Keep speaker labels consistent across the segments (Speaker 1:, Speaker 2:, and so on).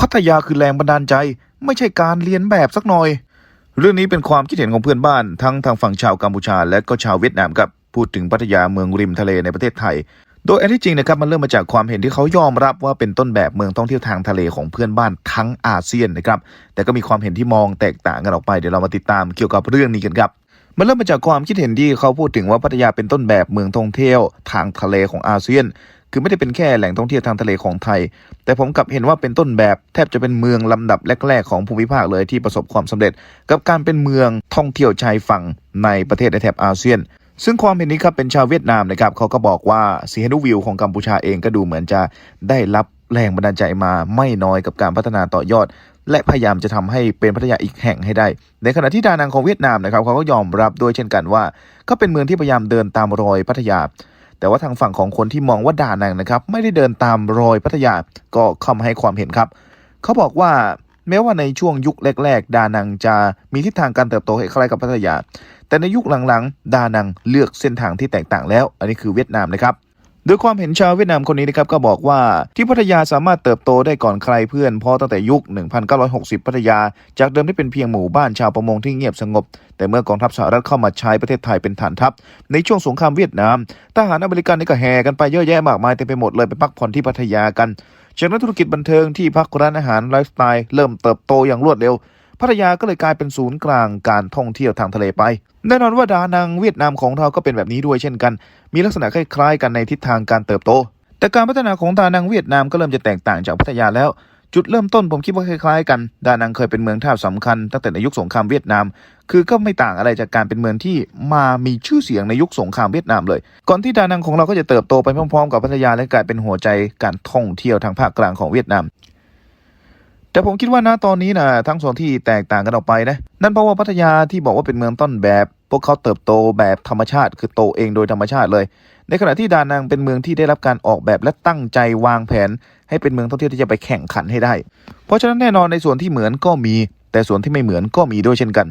Speaker 1: พัทยาคือแรงบันดาลใจ ไม่ใช่การเรียนแบบสักหน่อย เรื่องนี้เป็นความคิดเห็นของเพื่อนบ้าน ทั้งทางฝั่งชาวกัมพูชา และก็ชาวเวียดนามครับพูดถึงพัทยาเมืองริมทะเลในประเทศไทย โดยอันที่จริงนะครับมันเริ่มมาจากความเห็นที่เขายอมรับว่าเป็นต้นแบบเมืองท่องเที่ยวทางทะเลของเพื่อนบ้านทั้งอาเซียนนะครับแต่ก็มีความเห็นที่มองแตกต่างกันออกไปเดี๋ยวเรามาติดตามเกี่ยวกับเรื่องนี้กันครับมันเริ่มมาจากความคิดเห็นที่เขาพูดถึงว่าพัทยาเป็นต้นแบบเมืองท่องเที่ยวทางทะเลของอาเซียน คือไม่ได้เป็นแค่แหล่งท่องเที่ยวทางทะเลของไทย แต่ผมกลับเห็นว่าเป็นต้นแบบแทบจะเป็นเมืองลำดับแรก ๆ ของภูมิภาคเลยที่ประสบความสำเร็จ กับการเป็นเมืองท่องเที่ยวชายฝั่งในประเทศในแถบอาเซียน ซึ่งความเห็นนี้ครับเป็นชาวเวียดนามนะครับเขาก็บอกว่าซีฮันดูวิวของกัมพูชาเองก็ดูเหมือนจะได้รับแรงบันดาลใจมาไม่น้อยกับการพัฒนาต่อยอด และพยายามจะทำให้เป็นพัทยาอีกแห่งให้ได้ ในขณะที่ดานังของเวียดนามนะครับเขาก็ยอมรับด้วยเช่นกันว่า ก็เป็นเมืองที่พยายามเดินตามรอยพัทยา แต่ว่าทางฝั่งของคนที่มองว่าดานังนะครับไม่ได้เดินตามรอยพัทยาก็เข้ามาให้ความเห็นครับ เขาบอกว่าแม้ว่าในช่วงยุคแรก ๆ ดานังจะมีทิศทางการเติบโตคล้ายกับพัทยา แต่ในยุคหลังๆ ดานังเลือกเส้นทางที่แตกต่างแล้ว อันนี้คือเวียดนามนะครับ โดยความเห็นชาวเวียดนามคนนี้นะครับก็บอกว่าที่พัทยาสามารถเติบโตได้ก่อนใครเพื่อนเพราะตั้งแต่ยุค 1960 พัทยา จากเดิมที่เป็นเพียงหมู่บ้านชาวประมงที่เงียบสงบ แต่เมื่อกองทัพสหรัฐเข้ามาใช้ประเทศไทยเป็นฐานทัพ ในช่วงสงครามเวียดนามทหารอเมริกันนี่ก็แห่กันไปเยอะแยะมากมายเต็มไปหมดเลยไปพักผ่อนที่พัทยากันจากนั้นธุรกิจบันเทิงที่พักร้านอาหารไลฟ์สไตล์เริ่มเติบโตอย่างรวดเร็ว พัทยาก็เลยกลายเป็นศูนย์กลางการท่องเที่ยวทางทะเลไป แน่นอนว่าดานังเวียดนามของเราก็เป็นแบบนี้ด้วยเช่นกัน มีลักษณะคล้ายๆ กันในทิศทางการเติบโต แต่การพัฒนาของดานังเวียดนามก็เริ่มจะแตกต่างจากพัทยาแล้ว จุดเริ่มต้นผมคิดว่าคล้ายๆ กัน ดานังเคยเป็นเมืองท่าสำคัญตั้งแต่ในยุคสงครามเวียดนาม คือก็ไม่ต่างอะไรจากการเป็นเมืองที่มามีชื่อเสียงในยุคสงครามเวียดนามเลย ก่อนที่ดานังของเราก็จะเติบโตไปพร้อมๆ กับพัทยาและกลายเป็นหัวใจการท่องเที่ยวทางภาคกลางของเวียดนาม แต่ผมคิดว่าณตอนนี้นะทั้งสองที่แตกต่างกันออกไปนะ นั่นเพราะว่าพัทยาที่บอกว่าเป็นเมืองต้นแบบ พวกเขาเติบโตแบบธรรมชาติ คือโตเองโดยธรรมชาติเลย ในขณะที่ดานังเป็นเมืองที่ได้รับการออกแบบและตั้งใจวางแผน ให้เป็นเมืองท่องเที่ยวที่จะไปแข่งขันให้ได้ เพราะฉะนั้นแน่นอนในส่วนที่เหมือนก็มี แต่ส่วนที่ไม่เหมือนก็มีด้วยเช่นกัน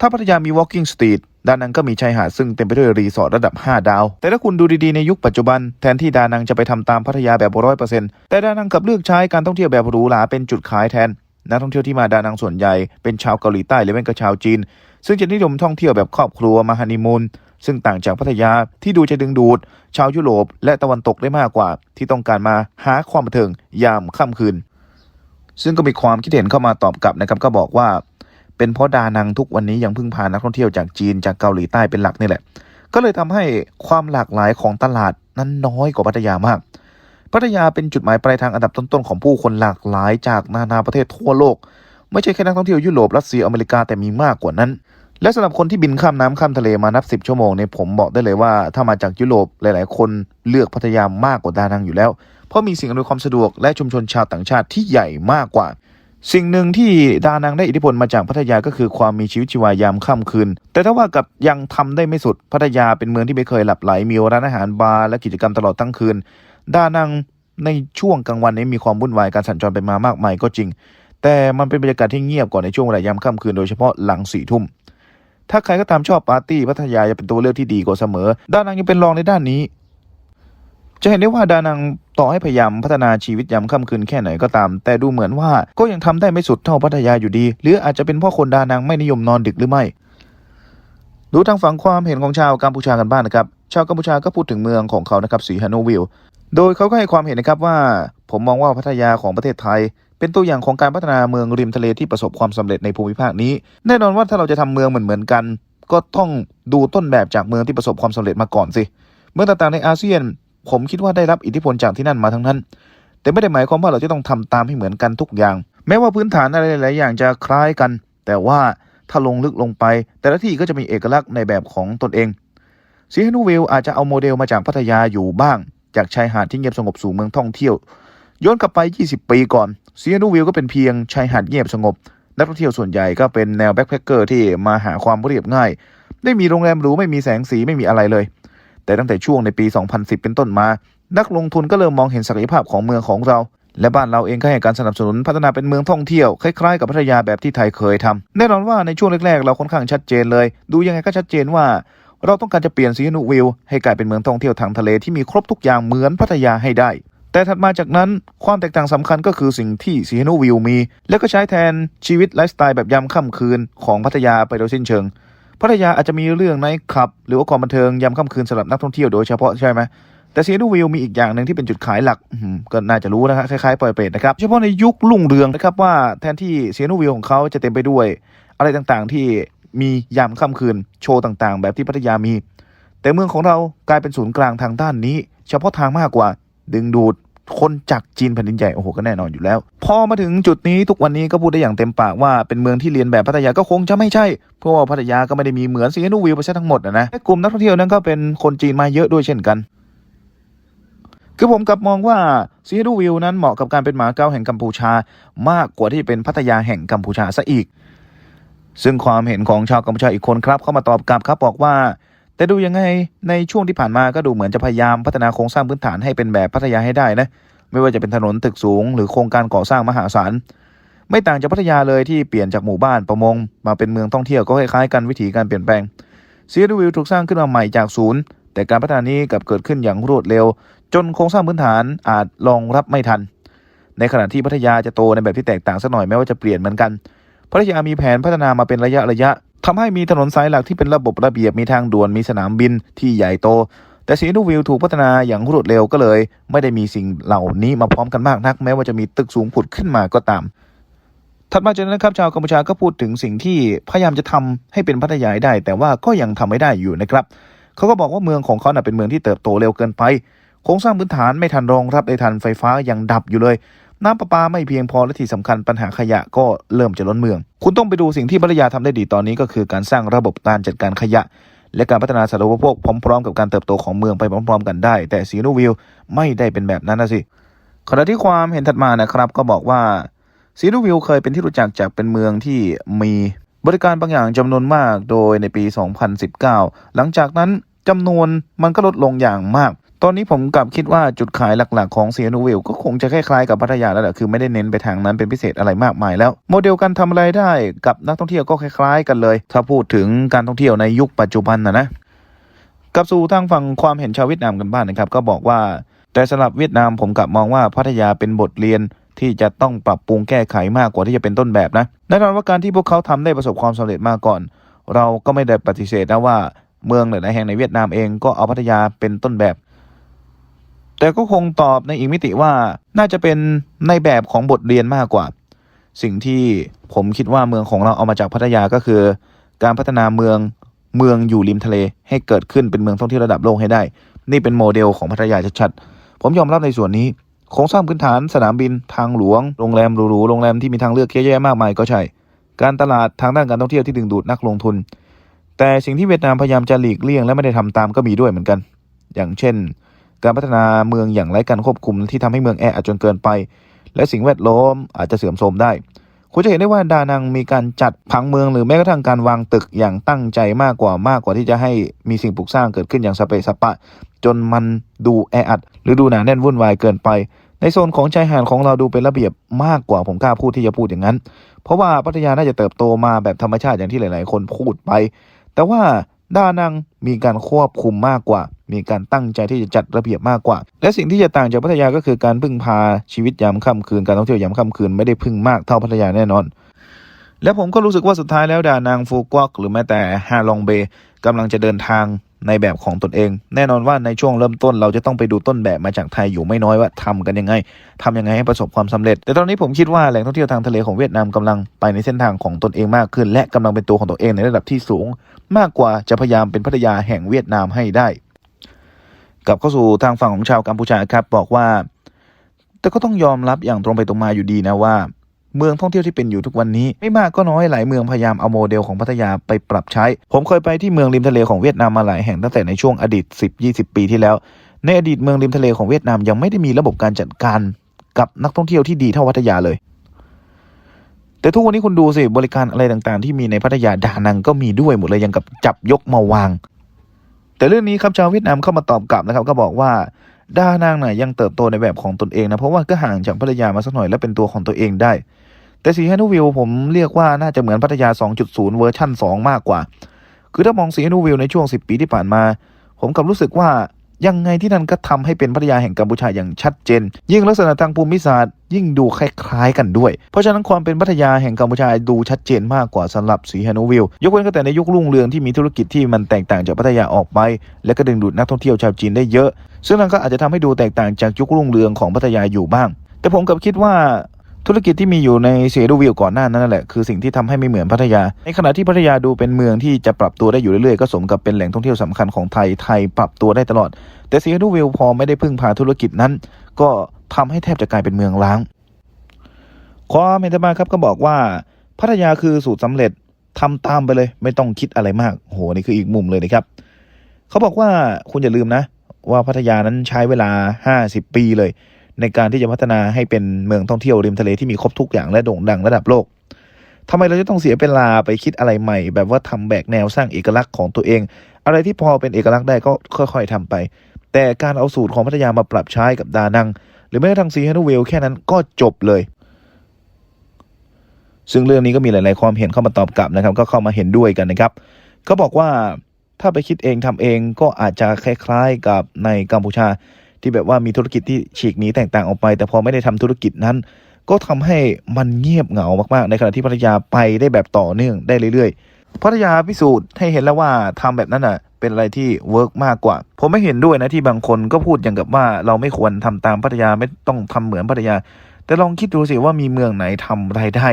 Speaker 1: ถ้าพัทยามี walking street ดานังก็มีชายหาดซึ่งเต็มไปด้วยรีสอร์ทระดับ 5 ดาว แต่ถ้าคุณดูดีๆในยุคปัจจุบัน แทนที่ดานังจะไปทำตามพัทยาแบบร้อยเปอร์เซ็นต์แต่ดานังกลับเลือกใช้การท่องเที่ยวแบบหรูหราเป็นจุดขายแทนนักท่องเที่ยวที่มาดานังส่วนใหญ่เป็นชาวเกาหลีใต้หรือแม้ก็ชาวจีน ซึ่งจะนิยมท่องเที่ยวแบบครอบครัวมาฮันนีมูนซึ่งต่างจากพัทยาที่ดูจะดึงดูด ชาวยุโรปและตะวันตกได้มากกว่า ที่ต้องการมาหาความบันเทิงยามค่ำคืน ซึ่งก็มีความคิดเห็นเข้ามาตอบกลับนะครับก็บอกว่า เป็นเพราะดานังทุกวันนี้ยังพึ่งพานักท่องเที่ยวจากจีนจากเกาหลีใต้เป็นหลักนี่แหละ ก็เลยทำให้ความหลากหลายของตลาดนั้นน้อยกว่าพัทยามาก พัทยาเป็นจุดหมายปลายทางอันดับต้นๆของผู้คนหลากหลายจากนานาประเทศทั่วโลก ไม่ใช่แค่นักท่องเที่ยวยุโรปรัสเซียอเมริกาแต่มีมากกว่านั้น และสำหรับคนที่บินข้ามน้ำข้ามทะเลมานับสิบชั่วโมงเนี่ยผมบอกได้เลยว่า ถ้ามาจากยุโรปหลายๆ คนเลือกพัทยามากกว่าดานังอยู่แล้ว เพราะมีสิ่งอำนวยความสะดวกและชุมชนชาวต่างชาติที่ใหญ่มากกว่า สิ่งหนึ่งที่ดานังได้อิทธิพลมาจากพัทยาก็คือความมีชีวิตชีวายามค่ำคืน แต่ถ้าว่ากับยังทำได้ไม่สุดพัทยาเป็นเมืองที่ไม่เคยหลับไหลมีร้านอาหารบาร์และกิจกรรมตลอดทั้งคืน ดานังในช่วงกลางวันนี้มีความวุ่นวายการสัญจรไปมามากมายก็จริง แต่มันเป็นบรรยากาศที่เงียบกว่าในช่วงเวลายามค่ำคืนโดยเฉพาะหลังสี่ทุ่มถ้าใครก็ตามชอบปาร์ตี้พัทยาจะเป็นตัวเลือกที่ดีกว่าเสมอดานังยังเป็นรองในด้านนี้ จะเห็นได้ว่าดานังต่อให้พยายามพัฒนาชีวิตยามค่ำคืนแค่ไหนก็ตาม แต่ดูเหมือนว่าก็ยังทำได้ไม่สุดเท่าพัทยาอยู่ดี หรืออาจจะเป็นเพราะคนดานังไม่นิยมนอนดึกหรือไม่ ดูทางฝั่งความเห็นของชาวกัมพูชากันบ้างนะครับ ชาวกัมพูชาก็พูดถึงเมืองของเขานะครับสีฮานวิลโดยเขาก็ให้ความเห็นนะครับว่า ผมมองว่าพัทยาของประเทศไทย เป็นตัวอย่างของการพัฒนาเมืองริมทะเลที่ประสบความสำเร็จในภูมิภาคนี้ แน่นอนว่าถ้าเราจะทำเมืองเหมือนเหมือนๆกัน ก็ต้องดูต้นแบบจากเมืองที่ประสบความสำเร็จมาก่อนสิ เมืองต่างๆในอาเซียน ผมคิดว่าได้รับอิทธิพลจากที่นั่นมาทั้งนั้น แต่ไม่ได้หมายความว่าเราจะต้องทำตามให้เหมือนกันทุกอย่าง แม้ว่าพื้นฐานอะไรหลายอย่างจะคล้ายกัน แต่ว่าถ้าลงลึกลงไป แต่ละที่ก็จะมีเอกลักษณ์ในแบบของตนเองซีฮานูวิลอาจจะเอาโมเดลมาจากพัทยาอยู่บ้าง จากชายหาดที่เงียบสงบสู่เมืองท่องเที่ยว ย้อนกลับไป 20 ปีก่อนซีฮานูวิลก็เป็นเพียงชายหาดเงียบสงบ นักท่องเที่ยวส่วนใหญ่ก็เป็นแนวแบ็คแพคเกอร์ที่มาหาความเรียบง่าย ไม่มีโรงแรมหรูไม่มีแสงสีไม่มีอะไรเลย แต่ตั้งแต่ช่วงในปี 2010 เป็นต้นมา นักลงทุนก็เริ่มมองเห็นศักยภาพของเมืองของเรา และบ้านเราเองก็ให้การสนับสนุนพัฒนาเป็นเมืองท่องเที่ยวคล้ายๆกับพัทยาแบบที่ไทยเคยทำแน่นอนว่าในช่วงแรกๆ เราค่อนข้างชัดเจนเลย ดูยังไงก็ชัดเจนว่า เราต้องการจะเปลี่ยนซีนูวิลให้กลายเป็นเมืองท่องเที่ยวทางทะเลที่มีครบทุกอย่างเหมือนพัทยาให้ได้แต่ถัดมาจากนั้นความแตกต่างสำคัญก็คือสิ่งที่ซีโนวิวมี และก็ใช้แทนชีวิตไลฟ์สไตล์แบบยามค่ำคืนของพัทยาไปโดยสิ้นเชิง พัทยาอาจจะมีเรื่องไนท์คลับ หรือว่าความบันเทิงยามค่ำคืนสำหรับนักท่องเที่ยวโดยเฉพาะใช่ไหมแต่ซีโนวิวมีอีกอย่างหนึ่งที่เป็นจุดขายหลักก็น่าจะรู้นะฮะคล้ายๆปล่อยเปรตนะครับเฉพาะในยุครุ่งเรืองนะครับว่าแทนที่ซีโนวิวของเขาจะเต็มไปด้วย อะไรต่างๆที่มียามค่ำคืนโชว์ต่างๆ แบบที่พัทยามี แต่เมืองของเรากลายเป็นศูนย์กลางทางด้านนี้ เฉพาะทางมากกว่า ดึงดูด คนจากจีนแผ่นดินใหญ่โอ้โหก็แน่นอนอยู่แล้ว พอมาถึงจุดนี้ทุกวันนี้ก็พูดได้อย่างเต็มปากว่าเป็นเมืองที่เรียนแบบพัทยาก็คงจะไม่ใช่ เพราะว่าพัทยาก็ไม่ได้มีเหมือนซีนูวิวไปซะทั้งหมดนะะกลุ่มนักท่องเที่ยวนั้นก็เป็นคนจีนมาเยอะด้วยเช่นกันคือผมกลับมองว่าซีนูวิวนั้นเหมาะกับการเป็นหมาเก้าแห่งกัมพูชา มากกว่าที่เป็นพัทยาแห่งกัมพูชาซะอีก ซึ่งความเห็นของชาวกัมพูชาอีกคนครับเข้ามาตอบกลับครับบอกว่า แต่ดูยังไงในช่วงที่ผ่านมาก็ดูเหมือนจะพยายามพัฒนาโครงสร้างพื้นฐานให้เป็นแบบพัทยาให้ได้นะไม่ว่าจะเป็นถนนตึกสูง หรือโครงการก่อสร้างมหาศาลไม่ต่างจากพัทยาเลยที่เปลี่ยนจากหมู่บ้านประมง มาเป็นเมืองท่องเที่ยวก็คล้ายๆกันวิธีการเปลี่ยนแปลงซีรีวิวถูกสร้างขึ้นมาใหม่จากศูนย์ แต่การพัฒนานี้กลับเกิดขึ้นอย่างรวดเร็ว จนโครงสร้างพื้นฐานอาจรองรับไม่ทัน ในขณะที่พัทยาจะโตในแบบที่แตกต่างสักหน่อยแม้ว่าจะเปลี่ยนเหมือนกันพัทยามีแผนพัฒนามาเป็นระยะระยะ ทำให้มีถนนสายหลักที่เป็นระบบระเบียบมีทางด่วนมีสนามบินที่ใหญ่โต แต่ซีนูวิวถูกพัฒนาอย่างรวดเร็วก็เลย ไม่ได้มีสิ่งเหล่านี้มาพร้อมกันมากนัก แม้ว่าจะมีตึกสูงผุดขึ้นมาก็ตามถัดมาจากนั้นครับชาวกัมพูชาก็พูดถึงสิ่งที่พยายามจะทำให้เป็นพัทยาได้ แต่ว่าก็ยังทำไม่ได้อยู่นะครับเขาก็บอกว่าเมืองของเขาเป็นเมืองที่เติบโตเร็วเกินไป โครงสร้างพื้นฐานไม่ทันรองรับได้ทันไฟฟ้ายังดับอยู่เลย น้ำประปาไม่เพียงพอและที่สำคัญปัญหาขยะก็เริ่มจะล้นเมือง คุณต้องไปดูสิ่งที่พัทยาทำได้ดีตอนนี้ก็คือการสร้างระบบการจัดการขยะ และการพัฒนาสาธารณูปโภคพร้อมๆ กับการเติบโตของเมืองไปพร้อม ๆ กันได้ แต่ซีโนวิลไม่ได้เป็นแบบนั้นนะสิขณะที่ความเห็นถัดมานะครับก็บอกว่าซีโนวิลเคยเป็นที่รู้จักจากเป็นเมืองที่มีบริการบางอย่างจำนวนมากโดยในปี 2019 หลังจากนั้นจำนวนมันก็ลดลงอย่างมาก ตอนนี้ผมกลับคิดว่าจุดขายหลักๆของเซียนูวิลก็คงจะคล้ายๆกับพัทยาแล้วแหละคือไม่ได้เน้นไปทางนั้นเป็นพิเศษอะไรมากมายแล้ว โมเดลการทำอะไรได้กับนักท่องเที่ยวก็คล้ายๆ กันเลย ถ้าพูดถึงการท่องเที่ยวในยุคปัจจุบันนะนะกับสู่ทางฝั่งความเห็นชาวเวียดนามกันบ้างนะครับ ก็บอกว่า แต่สำหรับเวียดนามผมกลับมองว่าพัทยาเป็นบทเรียนที่จะต้องปรับปรุงแก้ไขมากกว่าที่จะเป็นต้นแบบนะแน่นอนว่าการที่พวกเขาทำได้ประสบความสำเร็จมาก่อน เราก็ไม่ได้ปฏิเสธนะว่าเมืองหลายๆแห่งในเวียดนามเองก็เอาพัทยาเป็นต้นแบบ แต่ก็คงตอบในอีกมิติว่าน่าจะเป็นในแบบของบทเรียนมากกว่า สิ่งที่ผมคิดว่าเมืองของเราเอามาจากพัทยาก็คือ การพัฒนาเมืองเมืองอยู่ริมทะเล ให้เกิดขึ้นเป็นเมืองท่องเที่ยวระดับโลกให้ได้ นี่เป็นโมเดลของพัทยาชัดๆผมยอมรับในส่วนนี้โครงสร้างพื้นฐานสนามบินทางหลวงโรงแรมหรูๆโรงแรมที่มีทางเลือกเยอะแยะมากมายก็ใช่ การตลาดทางด้านการท่องเที่ยวที่ดึงดูดนักลงทุน แต่สิ่งที่เวียดนามพยายามจะหลีกเลี่ยงและไม่ได้ทำตามก็มีด้วยเหมือนกัน อย่างเช่น การพัฒนาเมืองอย่างไร้การควบคุมที่ทำให้เมืองแออัดจนเกินไป และสิ่งแวดล้อมอาจจะเสื่อมโทรมได้ คุณจะเห็นได้ว่าดานังมีการจัดผังเมืองหรือแม้กระทั่งการวางตึกอย่างตั้งใจมากกว่ามากกว่าที่จะให้มีสิ่งปลูกสร้างเกิดขึ้นอย่างสเปะสปะ จนมันดูแออัด หรือดูหนาแน่นวุ่นวายเกินไป ในโซนของชายหาดของเราดูเป็นระเบียบมากกว่าผมกล้าพูดที่จะพูดอย่างนั้น เพราะว่าพัทยาน่าจะเติบโตมาแบบธรรมชาติอย่างที่หลาย ๆ คนพูดไป แต่ว่าดานังมีการควบคุมมากกว่า มีการตั้งใจที่จะจัดระเบียบมากกว่า และสิ่งที่จะต่างจากพัทยาก็คือการพึ่งพาชีวิตยามค่ำคืนการท่องเที่ยวยามค่ำคืนไม่ได้พึ่งมากเท่าพัทยาแน่นอน และผมก็รู้สึกว่าสุดท้ายแล้วดานางฟูกวกหรือแม้แต่ฮาลองเบกำลังจะเดินทางในแบบของตนเอง แน่นอนว่าในช่วงเริ่มต้นเราจะต้องไปดูต้นแบบมาจากไทยอยู่ไม่น้อยว่าทำกันยังไงทำยังไงให้ประสบความสำเร็จ แต่ตอนนี้ผมคิดว่าแหล่งท่องเที่ยวทางทะเลของเวียดนามกำลังไปในเส้นทางของตนเองมากขึ้น และกำลังเป็นตัวของตัวเองในระดับที่สูง มากกว่าจะพยายามเป็นพัทยาแห่งเวียดนามให้ได้ กลับเข้าสู่ทางฝั่งของชาวกัมพูชาครับบอกว่า แต่ก็ต้องยอมรับอย่างตรงไปตรงมาอยู่ดีนะว่า เมืองท่องเที่ยวที่เป็นอยู่ทุกวันนี้ ไม่มากก็น้อยหลายเมืองพยายามเอาโมเดลของพัทยาไปปรับใช้ ผมเคยไปที่เมืองริมทะเลของเวียดนามมาหลายแห่งตั้งแต่ในช่วงอดีต 10-20 ปีที่แล้ว ในอดีตเมืองริมทะเลของเวียดนามยังไม่ได้มีระบบการจัดการกับนักท่องเที่ยวที่ดีเท่าพัทยาเลย แต่ทุกวันนี้คุณดูสิบริการอะไรต่างๆ ที่มีในพัทยาดานังก็มีด้วยหมดเลยยังกับจับยกมาวาง แต่เรื่องนี้ครับชาวเวียดนามเข้ามาตอบกลับนะครับ ก็บอกว่าดานางน่ะยังเติบโตในแบบของตนเองนะเพราะว่าก็ห่างจากพัทยามาสักหน่อยและเป็นตัวของตัวเองได้ แต่สีฮันนูวิลผมเรียกว่าน่าจะเหมือนพัทยา 2.0 เวอร์ชั่น 2 มากกว่า คือถ้ามองสีฮันนูวิลในช่วง 10 ปีที่ผ่านมา ผมกลับรู้สึกว่า ยังไงที่นั่นก็ทำให้เป็นพัทยาแห่งกัมพูชาอย่างชัดเจน ยิ่งลักษณะทางภูมิศาสตร์ ยิ่งดูคล้ายๆกันด้วย เพราะฉะนั้นความเป็นพัทยาแห่งกัมพูชาดูชัดเจนมากกว่าสำหรับสีฮานุวิลยกเว้นก็แต่ในยุครุ่งเรืองที่มีธุรกิจที่มันแตกต่างจากพัทยาออกไป และก็ดึงดูดนักท่องเที่ยวชาวจีนได้เยอะ ซึ่งนั่นก็อาจจะทำให้ดูแตกต่างจากยุครุ่งเรืองของพัทยาอยู่บ้าง แต่ผมกับคิดว่า ธุรกิจที่มีอยู่ในเซดูวิลก่อนหน้านั้นนั่นแหละคือสิ่งที่ทำให้ไม่เหมือนพัทยา ในขณะที่พัทยาดูเป็นเมืองที่จะปรับตัวได้อยู่เรื่อยๆ ก็สมกับเป็นแหล่งท่องเที่ยวสำคัญของไทยไทยปรับตัวได้ตลอด แต่เซดูวิลพอไม่ได้พึ่งพาธุรกิจนั้น ก็ทำให้แทบจะกลายเป็นเมืองล้างความเห็นต่อมาครับก็บอกว่า พัทยาคือสูตรสำเร็จทำตามไปเลย ไม่ต้องคิดอะไรมากโอ้โหนี่คืออีกมุมเลยนะครับเขาบอกว่าคุณอย่าลืมนะ ว่าพัทยานั้นใช้เวลา 50 ปีเลย ในการที่จะพัฒนาให้เป็นเมืองท่องเที่ยวริมทะเลที่มีครบทุกอย่างและโด่งดังระดับโลกทำไมเราจะต้องเสียเวลาไปคิดอะไรใหม่ แบบว่าทำแบกแนวสร้างเอกลักษณ์ของตัวเอง อะไรที่พอเป็นเอกลักษณ์ได้ก็ค่อย ๆทำไป แต่การเอาสูตรของพัทยามาปรับใช้กับดานัง หรือแม้กระทั่งซีฮันเวลแค่นั้นก็จบเลย ซึ่งเรื่องนี้ก็มีหลาย ๆ ความเห็นเข้ามาตอบกลับนะครับ ก็เข้ามาเห็นด้วยกันนะครับเขาบอกว่าถ้าไปคิดเองทำเองก็อาจจะคล้าย ๆ กับในกัมพูชา ที่แบบว่ามีธุรกิจที่ฉีกหนีแตกต่างออกไป แต่พอไม่ได้ทำธุรกิจนั้น ก็ทำให้มันเงียบเหงามากๆ ในขณะที่พัทยาไปได้แบบต่อเนื่องได้เรื่อยๆพัทยาพิสูจน์ให้เห็นแล้วว่าทำแบบนั้นอะเป็นอะไรที่เวิร์กมากกว่า ผมไม่เห็นด้วยนะที่บางคนก็พูดอย่างกับว่าเราไม่ควรทำตามพัทยาไม่ต้องทำเหมือนพัทยา แต่ลองคิดดูสิว่ามีเมืองไหนทำรายได้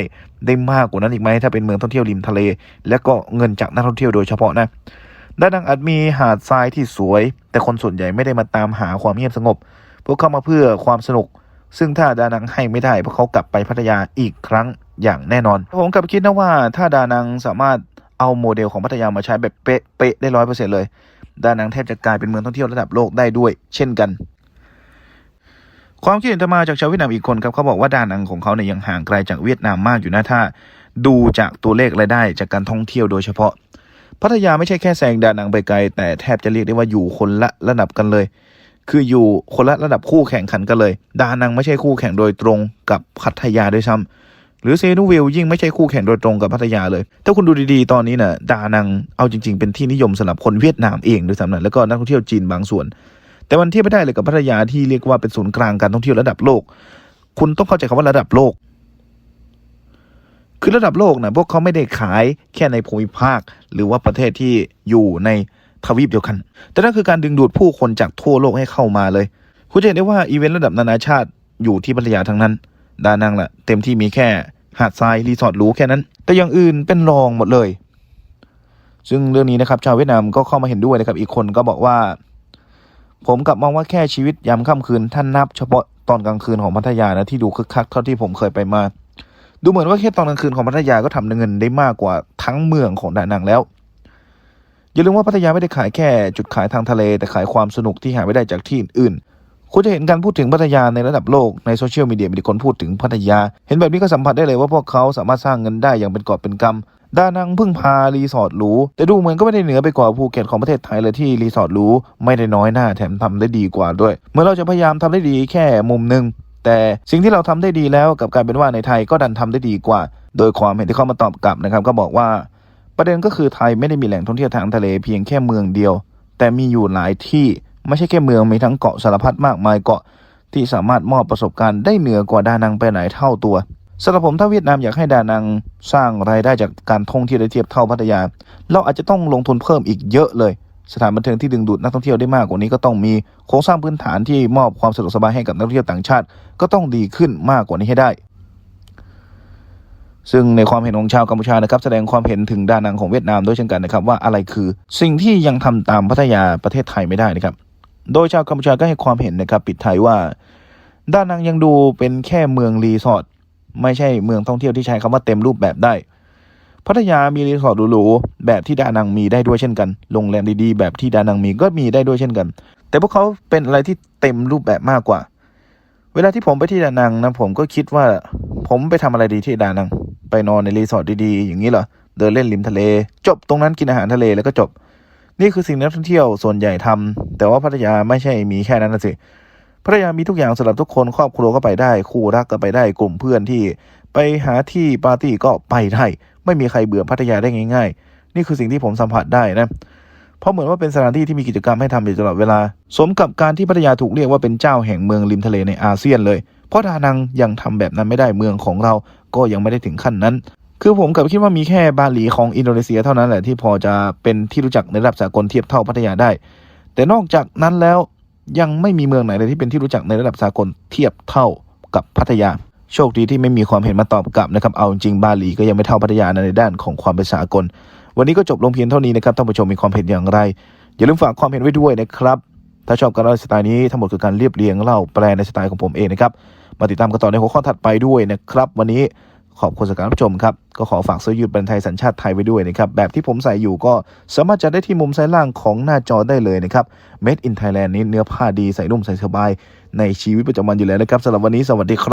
Speaker 1: ได้มากกว่านั้นอีกไหมถ้าเป็นเมืองท่องเที่ยวริมทะเล และก็เงินจากนักท่องเที่ยวโดยเฉพาะนะ ด้านดังอาจมีหาดทรายที่สวย แต่คนส่วนใหญ่ไม่ได้มาตามหาความเงียบสงบ พวกเขามาเพื่อความสนุก ซึ่งถ้าดานังให้ไม่ได้พวกเขากลับไปพัทยาอีกครั้งอย่างแน่นอน ผมกลับคิดนะว่าถ้าดานังสามารถเอาโมเดลของพัทยามาใช้แบบเป๊ะเป๊ะได้ร้อยเปอร์เซ็นต์เลย ดานังแทบจะกลายเป็นเมืองท่องเที่ยวระดับโลกได้ด้วย เช่นกัน ความคิดเห็นต่อมาจากชาวเวียดนามอีกคนครับเขาบอกว่าดานังของเขาเนี่ยยังห่างไกลจากเวียดนามมากอยู่นะถ้าดูจากตัวเลขรายได้จากการท่องเที่ยวโดยเฉพาะ พัทยาไม่ใช่แค่แซงดานังไปไกล แต่แทบจะเรียกได้ว่าอยู่คนละระดับกันเลย คืออยู่คนละระดับคู่แข่งขันกันเลย ดานังไม่ใช่คู่แข่งโดยตรงกับพัทยาด้วยซ้ำหรือเซนูวิลยิ่งไม่ใช่คู่แข่งโดยตรงกับพัทยาเลย ถ้าคุณดูดีๆ ตอนนี้น่ะดานังเอาจริง ๆ เป็นที่นิยมสำหรับคนเวียดนามเองด้วยซ้ำนะแล้วก็นักท่องเที่ยวจีนบางส่วน แต่มันเทียบไม่ได้เลยกับพัทยาที่เรียกว่าเป็นศูนย์กลางการท่องเที่ยวระดับโลก คุณต้องเข้าใจคำว่าระดับโลก คือระดับโลกนะพวกเขาไม่ได้ขายแค่ในภูมิภาค หรือว่าประเทศที่อยู่ในทวีปเดียวกัน แต่นั่นคือการดึงดูดผู้คนจากทั่วโลกให้เข้ามาเลย คุณจะเห็นได้ว่าอีเวนต์ระดับนานาชาติอยู่ที่พัทยาทั้งนั้น ดานังละ่ะเต็มที่มีแค่หาดทรายรีสอร์ทหรูแค่นั้น แต่อย่างอื่นเป็นรองหมดเลย ซึ่งเรื่องนี้นะครับชาวเวียดนามก็เข้ามาเห็นด้วยนะครับ อีกคนก็บอกว่า ผมกลับมองว่าแค่ชีวิตยามค่ำคืนท่านนับเฉพาะตอนกลางคืนของพัทยานะที่ดูคึกคักเท่าที่ผมเคยไปมา ดูเหมือนว่าแค่ตอนกลางคืนของพัทยาก็ทำเงินได้มากกว่าทั้งเมืองของดานังแล้ว อย่าลืมว่าพัทยาไม่ได้ขายแค่จุดขายทางทะเล แต่ขายความสนุกที่หาไม่ได้จากที่อื่นๆคุณจะเห็นการพูดถึงพัทยาในระดับโลกในโซเชียลมีเดียมีคนพูดถึงพัทยา เห็นแบบนี้ก็สัมผัสได้เลยว่าพวกเขาสามารถสร้างเงินได้อย่างเป็นกอบเป็นกำดานังพึ่งพารีสอร์ทหรูแต่ดูเหมือนก็ไม่ได้เหนือไปกว่าภูเก็ตของประเทศไทยเลยที่รีสอร์ทหรูไม่ได้น้อยหน้าแถมทำได้ดีกว่าด้วย เมื่อเราจะพยายามทำได้ดีแค่มุมหนึ่ง แต่สิ่งที่เราทำได้ดีแล้วกับการเป็นว่าในไทยก็ดันทำได้ดีกว่า โดยความเห็นที่เขามาตอบกลับนะครับ ก็บอกว่า ประเด็นก็คือไทยไม่ได้มีแหล่งท่องเที่ยวทางทะเลเพียงแค่เมืองเดียว แต่มีอยู่หลายที่ไม่ใช่แค่เมืองมีทั้งเกาะสารพัดมากมายเกาะที่สามารถมอบประสบการณ์ได้เหนือกว่าดานังไปหลายเท่าตัวสำหรับผมถ้าเวียดนามอยากให้ดานังสร้างรายได้จากการท่องเที่ยวได้เทียบเท่าพัทยา เราอาจจะต้องลงทุนเพิ่มอีกเยอะเลย สถานบันเทิงที่ดึงดูดนักท่องเที่ยวได้มากกว่านี้ก็ต้องมีโครงสร้างพื้นฐานที่มอบความสะดวกสบายให้กับนักท่องเที่ยวต่างชาติ ก็ต้องดีขึ้นมากกว่านี้ให้ได้ ซึ่งในความเห็นของชาวกัมพูชานะครับ แสดงความเห็นถึงด้านังของเวียดนามด้วยเช่นกันนะครับว่าอะไรคือสิ่งที่ยังทำตามพัทยาประเทศไทยไม่ได้นะครับ โดยชาวกัมพูชาก็ให้ความเห็นนะครับปิดท้ายว่า ด้านังยังดูเป็นแค่เมืองรีสอร์ทไม่ใช่เมืองท่องเที่ยวที่ใช้คำว่าเต็มรูปแบบได้ พัทยามีรีสอร์ทหรูๆแบบที่ดานังมีได้ด้วยเช่นกัน โรงแรมดีๆ แบบที่ดานังมีก็มีได้ด้วยเช่นกัน แต่พวกเขาเป็นอะไรที่เต็มรูปแบบมากกว่า เวลาที่ผมไปที่ดานังนะผมก็คิดว่าผมไปทำอะไรดีที่ดานัง ไปนอนในรีสอร์ทดีๆ อย่างนี้เหรอ เดินเล่นริมทะเล จบตรงนั้นกินอาหารทะเลแล้วก็จบ นี่คือสิ่งนักท่องเที่ยวส่วนใหญ่ทำแต่ว่าพัทยาไม่ใช่มีแค่นั้นนะสิพัทยามีทุกอย่างสำหรับทุกคนครอบครัวก็ไปได้ คู่รักก็ไปได้กลุ่มเพื่อนที่ ไปหาที่ปาร์ตี้ก็ไปได้ไม่มีใครเบื่อพัทยาได้ง่าย ๆ นี่คือสิ่งที่ผมสัมผัสได้นะเพราะเหมือนว่าเป็นสถานที่ที่มีกิจกรรมให้ทำอยู่ตลอดเวลา สมกับการที่พัทยาถูกเรียกว่าเป็นเจ้าแห่งเมืองริมทะเลในอาเซียนเลย เพราะดานังยังทำแบบนั้นไม่ได้เมืองของเราก็ยังไม่ได้ถึงขั้นนั้น คือผมกลับคิดว่ามีแค่บาหลีของอินโดนีเซียเท่านั้นแหละที่พอจะเป็นที่รู้จักในระดับสากลเทียบเท่าพัทยาได้ แต่นอกจากนั้นแล้วยังไม่มีเมืองไหนเลยที่เป็นที่รู้จักในระดับสากลเทียบเท่ากับพัทยา โชคดีที่ไม่มีความเห็นมาตอบกลับนะครับ เอาจริงบาหลีก็ยังไม่เท่าพัทยานะในด้านของความเป็นสากล วันนี้ก็จบลงเพียงเท่านี้นะครับท่านผู้ชมมีความเห็นอย่างไร อย่าลืมฝากความเห็นไว้ด้วยนะครับ ถ้าชอบการเล่าสไตล์นี้ทั้งหมดคือการเรียบเรียงเล่าแปลในสไตล์ของผมเองนะครับ มาติดตามกันต่อในหัวข้อถัดไปด้วยนะครับ วันนี้ขอบคุณสำหรับการรับชมครับ ก็ขอฝากเสื้อยืดแบรนด์ไทยสัญชาติไทยไว้ด้วยนะครับ แบบที่ผมใส่อยู่ก็สามารถจะได้ที่มุมซ้ายล่างของหน้าจอได้เลยนะครับ Made in Thailand นี้เนื้อผ้าดีใส่นุ่มใส่สบายในชีวิตประจำวันอยู่แล้วนะครับสำหรับวันนี้สวัสดีครับ